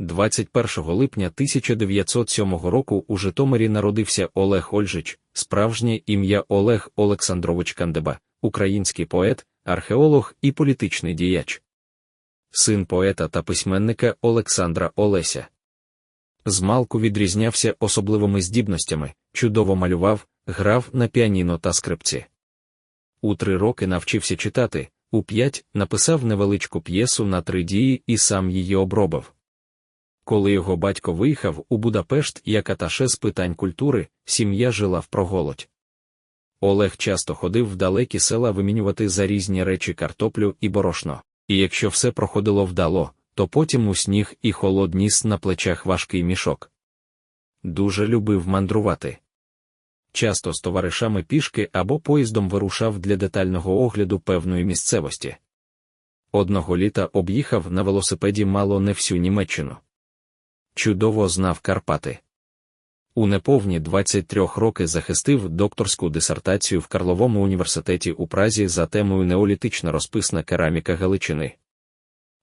21 липня 1907 року у Житомирі народився Олег Ольжич, справжнє ім'я Олег Олександрович Кандеба, український поет, археолог і політичний діяч. Син поета та письменника Олександра Олеся. Змалку відрізнявся особливими здібностями, чудово малював, грав на піаніно та скрипці. У три роки навчився читати, у п'ять написав невеличку п'єсу на три дії і сам її обробив. Коли його батько виїхав у Будапешт як аташе з питань культури, сім'я жила в проголодь. Олег часто ходив в далекі села вимінювати за різні речі картоплю і борошно, і якщо все проходило вдало, то потім у сніг і холод ніс на плечах важкий мішок. Дуже любив мандрувати. Часто з товаришами пішки або поїздом вирушав для детального огляду певної місцевості. Одного літа об'їхав на велосипеді мало не всю Німеччину. Чудово знав Карпати. У неповні 23 роки захистив докторську дисертацію в Карловому університеті у Празі за темою неолітична розписна кераміка Галичини.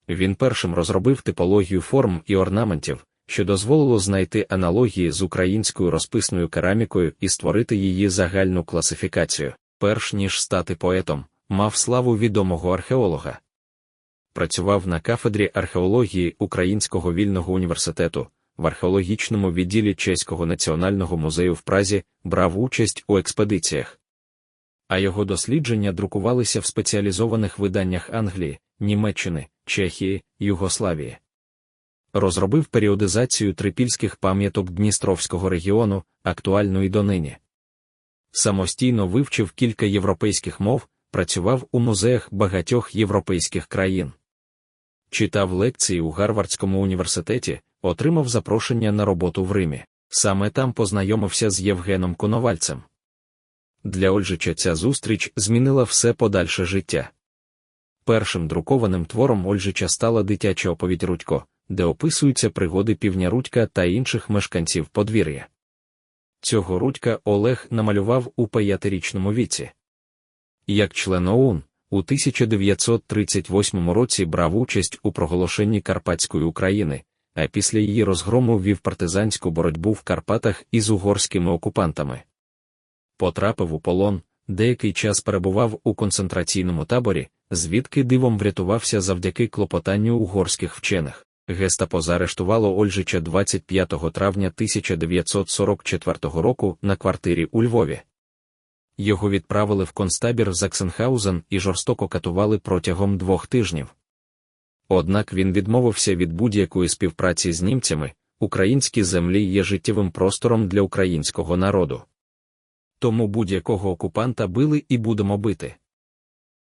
Він першим розробив типологію форм і орнаментів, що дозволило знайти аналогії з українською розписною керамікою і створити її загальну класифікацію, перш ніж стати поетом, мав славу відомого археолога. Працював на кафедрі археології Українського вільного університету, в археологічному відділі Чеського національного музею в Празі, брав участь у експедиціях. А його дослідження друкувалися в спеціалізованих виданнях Англії, Німеччини, Чехії, Югославії. Розробив періодизацію трипільських пам'яток Дністровського регіону, актуальну і донині. Самостійно вивчив кілька європейських мов, працював у музеях багатьох європейських країн. Читав лекції у Гарвардському університеті, отримав запрошення на роботу в Римі. Саме там познайомився з Євгеном Коновальцем. Для Ольжича ця зустріч змінила все подальше життя. Першим друкованим твором Ольжича стала дитяча оповідь Рудько, де описуються пригоди півня Рудька та інших мешканців подвір'я. Цього Рудька Олег намалював у п'ятирічному віці. Як член ОУН, у 1938 році брав участь у проголошенні Карпатської України, а після її розгрому вів партизанську боротьбу в Карпатах із угорськими окупантами. Потрапив у полон, деякий час перебував у концентраційному таборі, звідки дивом врятувався завдяки клопотанню угорських вчених. Гестапо заарештувало Ольжича 25 травня 1944 року на квартирі у Львові. Його відправили в концтабір Заксенхаузен і жорстоко катували протягом двох тижнів. Однак він відмовився від будь-якої співпраці з німцями, українські землі є життєвим простором для українського народу. Тому будь-якого окупанта били і будемо бити.